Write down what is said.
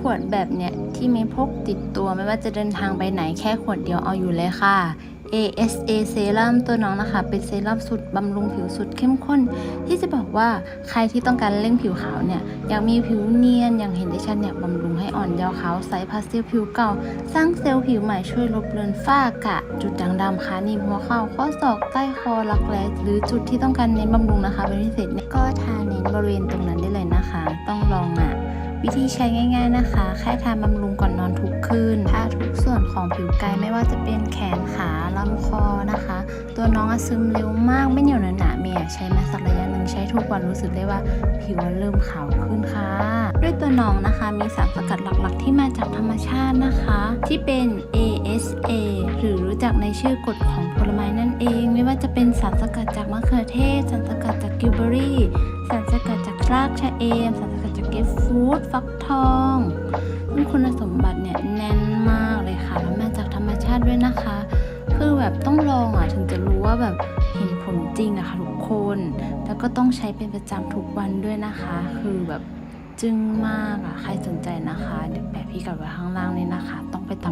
ขวดแบบเนี้ยที่ไมีพกติดตัวไม่ว่าจะเดินทางไปไหนแค่ขวดเดียวเอาอยู่เลยค่ะ ASA เซรั่มตัวน้องนะคะ เป็นเซรั่มสุดบำรุงผิวสุดเข้มข้น ที่จะบอกว่าใครที่ต้องการเร่งผิวขาวเนี่ยอยากมีผิวเนียนอย่างเห็นได้ชัดเนี่ยบำรุงให้อ่อนเยาว์ขาวใสพาสเทลผิวเก่า สร้างเซลล์ผิวใหม่ช่วยลบเลือนฝ้ากระจุดด่างดำขาหนีบหัวเข่าข้อศอกใต้คอรักแร้หรือจุดที่ต้องการเน้นบำรุงนะคะเป็นพิเศษเนี่ยก็ทาเน้นบริเวณตรงนั้นได้เลยนะคะ ต้องลองอะ วิธีใช้ง่าย ๆนะคะ แค่ทาบำรุงก่อนนอนทุกคืนทาทุกส่วนของผิวกายไม่ว่าจะเป็นแขนขาลำคอนะคะ ตัวน้องอะซึมเร็วมากไม่เหนียวหนาหนาเมียใช้มาสักระยะหนึ่งใช้ทุกวันรู้สึกได้ว่าผิวเริ่มขาวขึ้นค่ะ ด้วยตัวน้องนะคะมีสารสกัดหลักๆ ที่มาจากธรรมชาตินะคะ ที่เป็น ASA หรือรู้จักในชื่อกฎของผลไม้นั่นเอง ไม่ว่าจะเป็นสารสกัดจากมะเขือเทศสารสกัดจากกิวเบอรี่สารสกัดจากรากชะเอมสารส เกรปฟรุตฟักทองซึ่งคุณสมบัติเนี่ยแน่นมากเลยค่ะ แล้วมาจากธรรมชาติด้วยนะคะ คือแบบต้องลองอะถึงจะรู้ว่าแบบเห็นผลจริงนะคะทุกคน แล้วก็ต้องใช้เป็นประจำทุกวันด้วยนะคะ คือแบบจึ้งมากอะ ใครสนใจนะคะ เดี๋ยวแปะพี่กับไว้ข้างล่างเลยนะคะ ต้องไปตาม